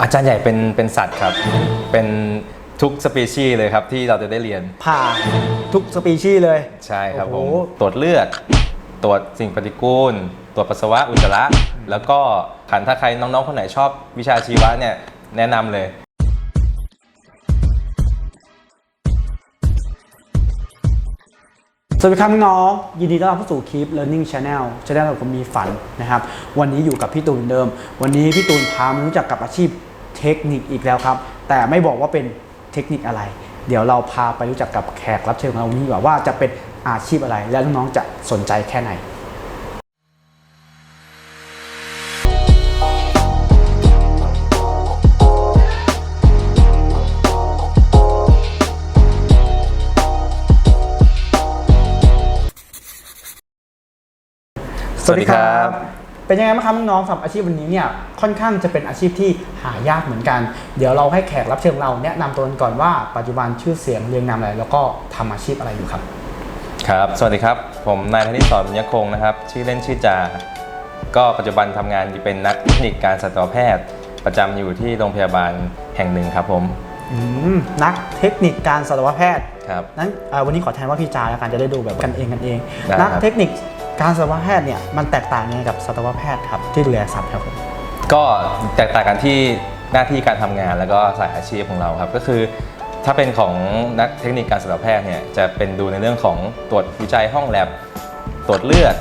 อาจารย์ใหญ่เป็นเป็นสัตว์ครับ เป็นทุกสปีชีส์เลยครับที่เราจะได้เรียน ผ่าทุกสปีชีส์เลย ใช่ครับผโอ้ม โห ตรวจเลือด ตรวจสิ่งปฏิกูล ตรวจปัสสาวะอุจจาระ แล้วก็ขันถ้าใครน้องๆ คนไหนชอบวิชาชีวะเนี่ยแนะนำเลย สวัสดีครับน้องยินดีต้อนรับเข้าสู่คลิป Learning Channel Channel ของมีฝันนะครับ วันนี้อยู่กับพี่ตูนเดิม วันนี้พี่ตูนพามารู้จักกับอาชีพเทคนิคอีกแล้วครับ แต่ไม่บอกว่าเป็นเทคนิคอะไร เดี๋ยวเราพาไปรู้จักกับแขกรับเชิญของเราวันนี้ว่าว่าจะเป็นอาชีพอะไร และน้องๆจะสนใจแค่ไหน สวัสดีครับ เป็นยังไงบ้างครับน้องๆสำหรับอาชีพวันนี้เนี่ยค่อนข้างจะเป็นอาชีพที่หายากเหมือนกัน เดี๋ยวเราให้แขกรับเชิญของเราแนะนำตัวกันก่อนว่าปัจจุบันชื่อเสียงเรียงนามอะไรแล้วก็ทำอาชีพอะไรอยู่ครับ ครับ สวัสดีครับ ผมนายธนิศรบุญยคงนะครับ ชื่อเล่นชื่อจา ก็ปัจจุบันทำงานอยู่เป็นนักเทคนิคการสัตวแพทย์ ประจำอยู่ที่โรงพยาบาลแห่งหนึ่งครับผม อืมนักเทคนิคการสัตวแพทย์ ครับ นั้นเอ่อวันนี้ขอแทนว่าพี่จาแล้วกันจะได้ดูแบบกันเองกันเอง ได้ครับนักเทคนิค การสัตวแพทย์เนี่ยมันแตกต่างยังไงกับสัตวแพทย์ครับที่ดูแลสัตว์ครับผมก็แตกต่างกันที่หน้าที่การทำงานแล้วก็สายอาชีพของเราครับก็คือ ถ้าเป็นของนักเทคนิคการสัตวแพทย์เนี่ยจะเป็นดูในเรื่องของตรวจวิจัยห้องแลบตรวจเลือด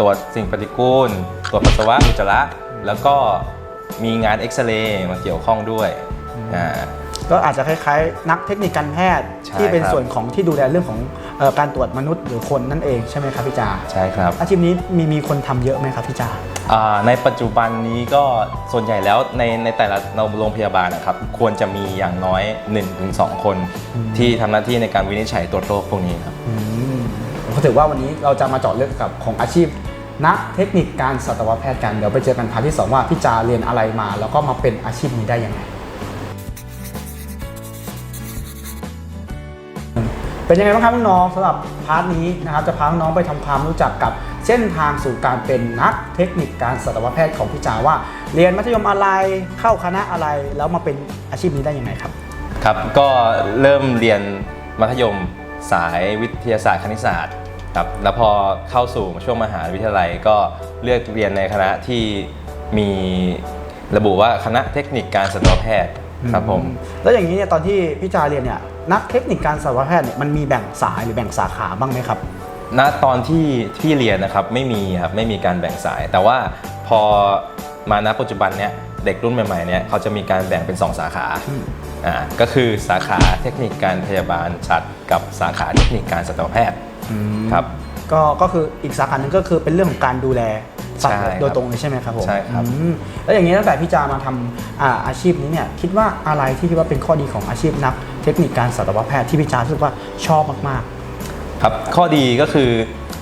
ตรวจสิ่งปฏิกูล ตรวจปัสสาวะอุจจาระแล้วก็มีงานเอ็กซเรย์มาเกี่ยวข้องด้วยอ่าก็อาจจะคล้ายๆ นักเทคนิคการแพทย์ใช่ที่เป็นครับส่วนของที่ดูแลเรื่องของเอ่อ การตรวจมนุษย์หรือคนนั่นเองใช่ไหมครับพี่จาใช่ครับ อาชีพนี้มีมีคนทำเยอะไหมครับพี่จาอ่าในปัจจุบันนี้ก็ส่วนใหญ่แล้วในในแต่ละโรงพยาบาลนะครับควรจะมีอย่างน้อย 1-2 คน ที่ทำหน้าที่ในการวินิจฉัยตรวจโรคพวกนี้ครับอืมผมก็ถือว่าวันนี้เราจะมาเจาะเรื่องกับของอาชีพนักเทคนิคการสัตวแพทย์กัน เดี๋ยวไปเจอกันพาร์ทที่สองว่าพี่จาเรียนอะไรมา แล้วก็มาเป็นอาชีพนี้ได้ยังไง เป็นยังไงบ้างครับน้องๆสำหรับพาร์ทนี้นะครับจะพาน้องๆไปทำความรู้จักกับเส้นทางสู่การเป็นนักเทคนิคการสัตวแพทย์ของพี่จาว่า เรียนมัธยมอะไรเข้าคณะอะไรแล้วมาเป็นอาชีพนี้ได้ยังไงครับ ครับก็เริ่มเรียนมัธยมสายวิทยาศาสตร์คณิตศาสตร์ครับแล้วพอเข้าสู่ช่วงมหาวิทยาลัยก็เลือกเรียนในคณะที่มีระบุว่าคณะเทคนิคการสัตวแพทย์ครับผมแล้วอย่างนี้เนี่ยตอนที่พี่จาเรียนเนี่ย นักเทคนิคการสัตวแพทย์เนี่ยมันมีแบ่งสายหรือแบ่งสาขาบ้างไหมครับ ณตอนที่ที่เรียนนะครับไม่มีครับไม่มีการแบ่งสาย แต่ว่าพอมาณปัจจุบันเนี้ยเด็กรุ่นใหม่ๆเนี่ยเขาจะมีการแบ่งเป็น 2 สาขาอ่าก็คือสาขาเทคนิคการพยาบาลสัตว์กับสาขาเทคนิคการสัตวแพทย์ครับ ก็ก็คืออีกสาขาหนึ่งก็คือเป็นเรื่องของการดูแล สัตว์ใช่ครับโดยตรงเลยใช่ไหมครับผมใช่ครับ อืมแล้วอย่างนี้ตั้งแต่พี่จามาทำอาอาชีพนี้เนี่ยคิดว่าอะไรที่คิดว่าเป็นข้อดีของอาชีพนัก เทคนิคการสัตวแพทย์ที่พี่จารู้สึกว่าชอบมาก ครับข้อดีก็คือ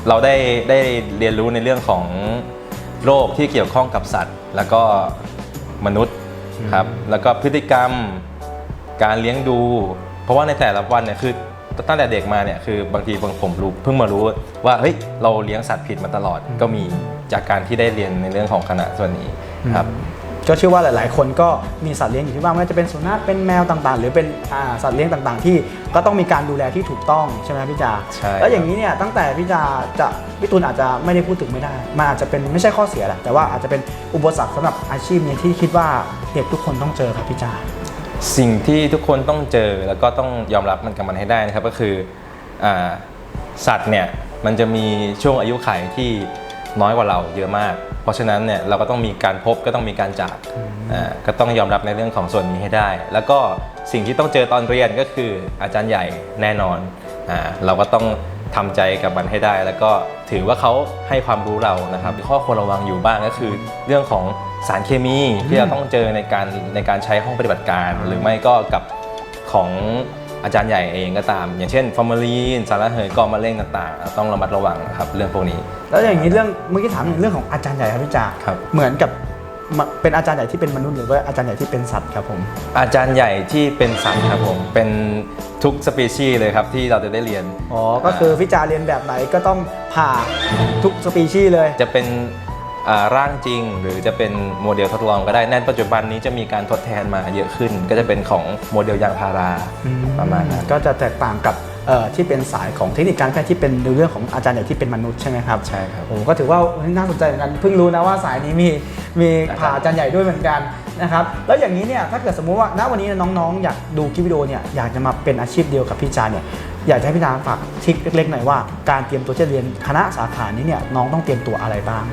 เราได้ได้เรียนรู้ในเรื่องของโรคที่เกี่ยวข้องกับสัตว์ แล้วก็มนุษย์ครับแล้วก็พฤติกรรมการเลี้ยงดู เพราะว่าในแต่ละวันเนี่ยคือ ตั้งแต่เด็กมาเนี่ยคือบางทีบางผมรู้เพิ่งมารู้ว่าเฮ้ยเราเลี้ยงสัตว์ผิดมาตลอดก็มีจากการที่ได้เรียนในเรื่องของคณะส่วนนี้ครับๆก็เชื่อว่าหลาย ๆ คนก็มีสัตว์เลี้ยงอยู่ที่บ้านไม่ว่าจะเป็นสุนัขเป็นแมวต่าง ๆ หรือเป็นอ่าสัตว์เลี้ยงต่าง ๆ ที่ก็ต้องมีการดูแลที่ถูกต้องใช่ไหมครับพี่จาใช่แล้วอย่างนี้เนี่ยตั้งแต่พี่จาจะพี่ตูนอาจจะไม่ได้พูดถึงไม่ได้มันอาจจะเป็นไม่ใช่ข้อเสียแหละแต่ว่าอาจจะเป็นอุปสรรคสำหรับอาชีพนี้ที่คิดว่าเด็กทุกคนต้องเจอครับพี่จา สิ่งที่ทุกคนต้องเจอแล้วก็ต้องยอมรับมันกับมันให้ได้นะครับก็คืออสัตว์เนี่ยมันจะมีช่วงอายุขัยที่น้อยกว่าเราเยอะมาก เพราะฉะนั้นเนี่ยเราก็ต้องมีการพบก็ต้องมีการจากก็ต้องยอมรับในเรื่องของส่วนนี้ให้ได้ แล้วก็สิ่งที่ต้องเจอตอนเรียนก็คืออาจารย์ใหญ่แน่นอนอเราก็ต้องทำใจกับมันให้ได้ แล้วก็ถือว่าเขาให้ความรู้เรานะครับข้อควรระวังอยู่บ้างก็คือเรื่องของ สารเคมีที่เราต้องเจอในการในการใช้ห้องปฏิบัติการ หรือไม่ก็กับของอาจารย์ใหญ่เองก็ตาม อย่างเช่นฟอร์มาลีนสารระเหยกอมะเร็งต่างๆ ต้องระมัดระวังนะครับเรื่องพวกนี้ แล้วอย่างนี้เรื่องเมื่อกี้ถามถึงเรื่องของอาจารย์ใหญ่ครับพี่จาครับ เหมือนกับมะเป็นอาจารย์ใหญ่ที่เป็นมนุษย์หรือว่าอาจารย์ใหญ่ที่เป็นสัตว์ครับผม อาจารย์ใหญ่ที่เป็นสัตว์ครับผมเป็นทุกสปีชีส์เลยครับที่เราจะได้เรียนอ๋อก็คือพี่จาเรียนแบบไหนก็ต้องผ่าทุกสปีชีส์เลย จะเป็นอ่า ร่างจริงหรือจะเป็นโมเดลทดลองก็ได้ในปัจจุบันนี้จะมีการทดแทนมาเยอะขึ้น ก็จะเป็นของโมเดลยางพาราประมาณนั้นก็จะแตกต่างกับเอ่อที่เป็นสายของเทคนิคการแพทย์ที่เป็นในเรื่องของอาจารย์ใหญ่ที่เป็นมนุษย์ใช่ไหมครับใช่ครับโอ้ก็ถือว่าเฮ้ยน่าสนใจเหมือนกันเพิ่งรู้นะว่าสายนี้มีมีอาจารย์ผ่าอาจารย์ใหญ่ด้วยเหมือนกันนะครับแล้วอย่างนี้เนี่ยถ้าเกิดสมมุติว่าณวันนี้น้องๆ อยากดูคลิปวิดีโอเนี่ยอยากจะมาเป็นอาชีพเดียวกับพี่จาเนี่ยอยากจะให้พี่จาฝากทริคเล็กๆหน่อยว่าการเตรียมตัวจะเรียนคณะสาขานี้เนี่ยน้องต้องเตรียมตัวอะไรบ้าง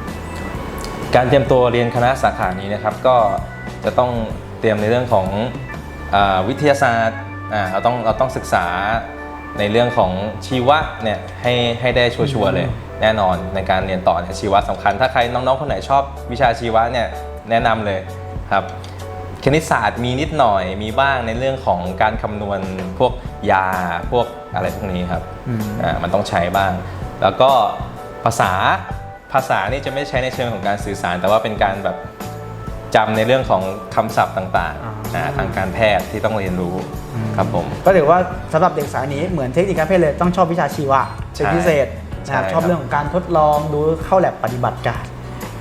การเตรียมตัวเรียนคณะสาขานี้นะครับ ก็จะต้องเตรียมในเรื่องของอาวิทยาศาสตร์อ่าเราต้องเราต้องศึกษาในเรื่องของชีวะเนี่ยให้ให้ได้ชัวร์ๆเลยแน่นอนในการเรียนต่อเนี่ยชีวะสำคัญ ถ้าใครน้องๆคนไหนชอบวิชาชีวะเนี่ยแนะนำเลยครับคณิตศาสตร์มีนิดหน่อยมีบ้างในเรื่องของการคำนวณพวกยาพวกอะไรพวกนี้ครับอืมอ่ามันต้องใช้บ้าง แล้วก็ภาษา ภาษานี่จะไม่ใช้ในเชิงของการสื่อสาร แต่ว่าเป็นการแบบจำในเรื่องของคำศัพท์ต่างอ่าๆอ่าทางการแพทย์ที่ต้องเรียนรู้ครับผม ก็ถือว่าสำหรับเด็กสายนี้เหมือนเทคนิคการแพทย์เลยต้องชอบวิชาชีวะเป็นพิเศษนะครับใช่ชอบเรื่องของการทดลองดูเข้าแลบปฏิบัติการ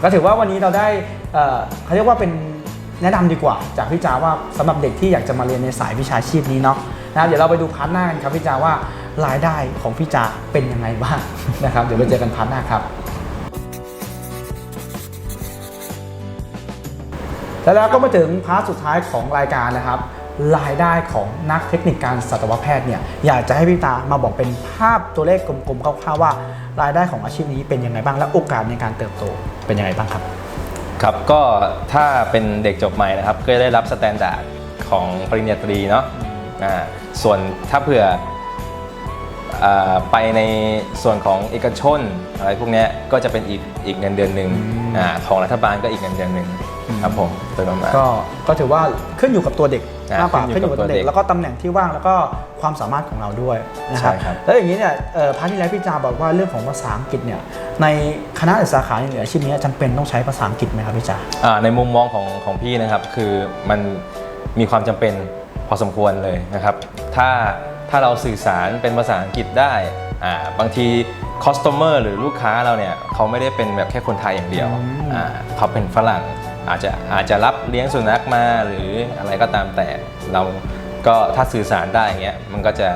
ก็ถือว่าวันนี้เราได้เอ่อเขาเรียกว่าเป็นแนะนำดีกว่า จากพี่จาว่าสำหรับเด็กที่อยากจะมาเรียนในสายวิชาชีพนี้เนาะนะครับเดี๋ยวเราไปดูพาร์ทหน้ากันครับพี่จาว่ารายได้ของพี่จาเป็นยังไงบ้างนะครับเดี๋ยวไปเจอกันพาร์ทหน้าครับ แล้วเราก็มาถึงพาร์ทสุดท้ายของรายการนะครับ รายได้ของนักเทคนิคการสัตวแพทย์เนี่ยอยากจะให้พี่ตามาบอกเป็นภาพตัวเลขกลมๆคร่าวๆว่า รายได้ของอาชีพนี้เป็นยังไงบ้างและโอกาสในการเติบโตเป็นยังไงบ้างครับ ครับก็ถ้าเป็นเด็กจบใหม่นะครับก็จะได้รับสแตนดาร์ดของปริญญาตรีเนาะอ่าส่วนถ้าเผื่อ ไปในส่วนของเอกชนอะไรพวกเนี้ยก็จะเป็นอีกอีกเงินเดือนหนึ่งอืมอ่าของรัฐบาลก็อีกเงินเดือนหนึ่งครับผมโดยประมาณก็ก็ถือว่าขึ้นอยู่กับตัวเด็กอ่ามากกว่าขึ้ขึ้นนออยู่ยู่กักับบตัวตัวเด็กเด็ก แล้วก็ตำแหน่งที่ว่างแล้วก็ความสามารถของเราด้วยนะครับใช่ครับแล้วอย่างนี้เนี่ยเอ่อพาร์ทที่แล้วพี่จาบอกว่าเรื่องของภาษาอังกฤษเนี่ยในคณะหรือสาขาในอาชีพนี้จำเป็นต้องใช้ภาษาอังกฤษไหมครับพี่จาอ่าในมุมมองของของพี่นะครับคือมันมีความจำเป็นพอสมควรเลยนะครับ ถ้า ถ้าเราสื่อสารเป็นภาษาอังกฤษได้อ่าบางทีคอส t o เมอร์หรือลูกค้าเราเนี่ยเขาไม่ได้เป็นแบบแค่คนไทยอย่างเดียวอืมอ่าเขาเป็นฝรั่งอาจจะอาจจะรับเลี้ยงสุนัขมาหรืออะไรก็ตามแต่เราก็ถ้าสื่อสารได้อย่างเงี้ยมันก็จะ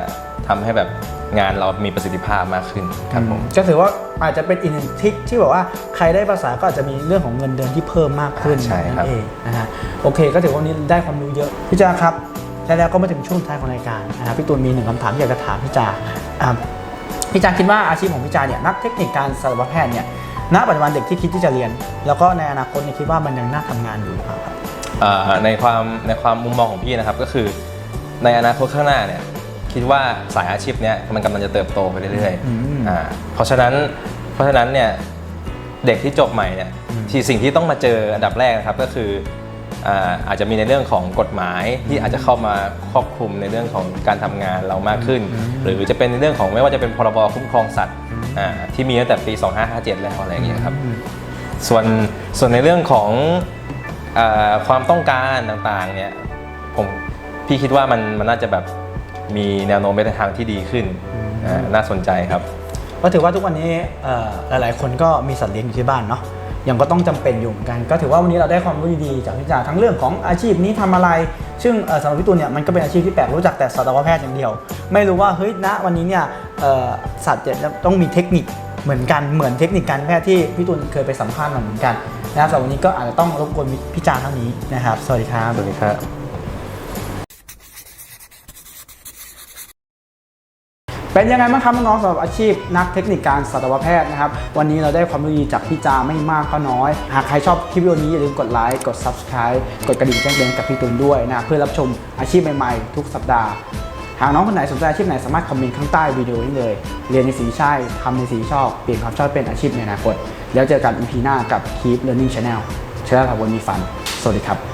ทำให้แบบงานเรามีประสิทธิภาพมากขึ้นครับผมก็ถือว่าอาจจะเป็นอีกหนึ่งทริคที่แบบว่าใครได้ภาษาก็อาจจะมีเรื่องของเงินเดือนที่เพิ่มมากขึ้นใช่ครับนั่นเองนะฮะโอเค ก็ถือว่าวันนี้ได้ความรู้เยอะพี่จาครับ และแล้วก็มาถึงช่วงท้ายของรายการนะครับพี่ตูนมีหนึ่งคำถามที่อยากจะถามพี่จาอ่าพี่จาคิดว่าอาชีพของพี่จาเนี่ยนักเทคนิคการสัตวแพทย์เนี่ยณปัจจุบันเด็กที่คิดที่จะเรียน แล้วก็ในอนาคตเนี่ยคิดว่ามันยังน่าทำงานอยู่หรือเปล่าครับอ่าในความในความมุมมองของพี่นะครับก็คือ ในอนาคตข้างหน้าเนี่ยคิดว่าสายอาชีพเนี้ยมันกำลังจะเติบโตไปเรื่อยอืมๆอ่าเพราะฉะนั้นเพราะฉะนั้นเนี่ยเด็กที่จบใหม่เนี่ยอืมที่สิ่งที่ต้องมาเจออันดับแรกนะครับก็คือ อ่าอาจจะมีในเรื่องของกฎหมายที่อาจจะเข้ามาครอบคลุมในเรื่องของการทำงานเรามากขึ้น หรือจะเป็นในเรื่องของไม่ว่าจะเป็นพรบคุ้มครองสัตว์อ่าที่มีตั้งแต่ปี 2557 แล้วอะไรอย่างเงี้ยครับอืมส่วนส่วนในเรื่องของเออความต้องการต่างๆเนี่ยผมพี่คิดว่ามันมันน่าจะแบบมีแนวโน้มไปในทางที่ดีขึ้นอ่าน่าสนใจครับก็ถือว่าทุกวันนี้เอ่อหลายๆ คนก็มีสัตว์เลี้ยงอยู่ที่บ้านเนาะ ยังก็ต้องจำเป็นอยู่เหมือนกัน ก็ถือว่าวันนี้เราได้ความรู้ดีๆจากพี่จาทั้งเรื่องของอาชีพนี้ทำอะไร ซึ่งสำหรับพี่ตูนเนี่ยมันก็เป็นอาชีพที่แปลกรู้จักแต่สัตวแพทย์อย่างเดียว ไม่รู้ว่าเฮ้ยณวันนี้เนี่ยสัตว์เนี่ยต้องมีเทคนิคเหมือนกันเหมือนเทคนิคการแพทย์ที่พี่ตูนเคยไปสัมภาษณ์มาเหมือนกันนะครับสำหรับวันนี้ก็อาจจะต้องรบกวนพี่จาเท่านี้นะครับ สวัสดีครับสวัสดีครับ เป็นยังไงบ้างครับน้องๆสำหรับอาชีพ นักเทคนิคการสัตวแพทย์นะครับ วันนี้เราได้ความรู้ดีจากพี่จาไม่มากก็น้อย หากใครชอบคลิปวิดีโอนี้อย่าลืมกดไลค์กด Subscribe กดกระดิ่งแจ้งเตือนกับพี่ตูนด้วยนะเพื่อรับชมอาชีพใหม่ๆ ทุกสัปดาห์หากน้องคนไหนสนใจอาชีพไหนสามารถคอมเมนต์ข้างใต้วิดีโอนี้เลย เรียนในสีใช่ทำในสีชอบ เปลี่ยนความชอบเป็นอาชีพในอนาคต แล้วเจอกัน EP หน้ากับ Keep Learning Channel ช anel ของวันมีฝัน สวัสดีครับ